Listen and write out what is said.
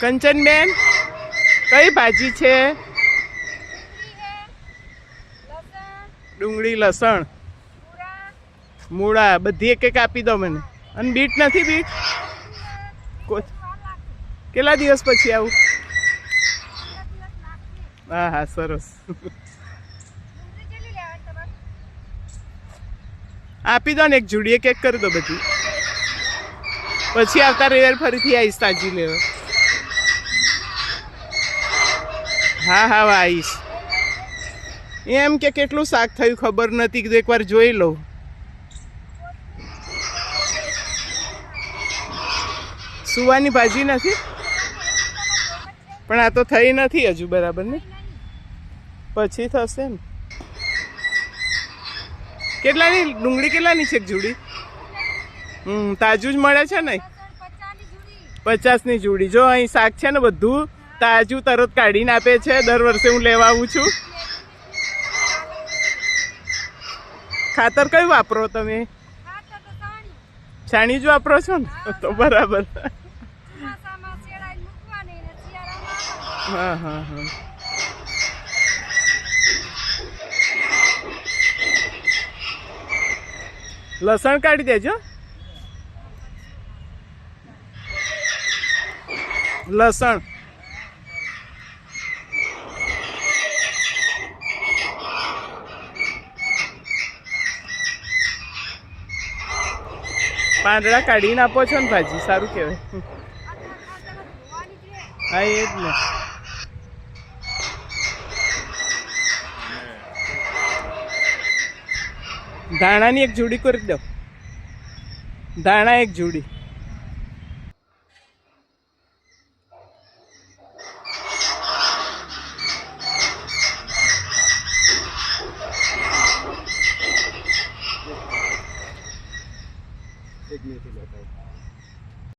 કંચનબેન કઈ ભાજી છે? ડુંગળી, લસણ. મૂળા, બધી એક એક આપી દો મને. અને બીટ નથી બીટ? કેટલા દિવસ પછી આવું? હા હા, સરસ. આપી દો ને એક જુડીએ કેક કરી દો બધી. પછી આવતા રવિવાર ફરીથી આવીશ તાજી લેવા. હા હા આવીશ એમ કે કેટલું શાક થયું ખબર નથી, કીધું એકવાર જોઈ લઉં. સુવાની ભાજી નથી? પણ આ તો થઈ નથી હજુ, બરાબર ને? પછી થશે ને કેટલાની, ડુંગળી કેટલાની છે જુડી? હમ, તાજું જ મળે છે ને? પચાસની જોડી. જો અહીં શાક છે ને બધું તાજું તરત કાઢીને આપે છે. દર વર્ષે હું લેવા આવું છું. ખાતર કયું વાપરો તમે? છાણી જ વાપરો છો ને? તો બરાબર. હા હા હા. લસણ કાઢી દેજો. લસણ. પાંદડા કાઢીને આપો છો ને ભાજી સારું કહેવાય હા એ જ ને ધાણાની એક જોડી કરી દો ધાણા એક જોડી એક મેથી લેતા.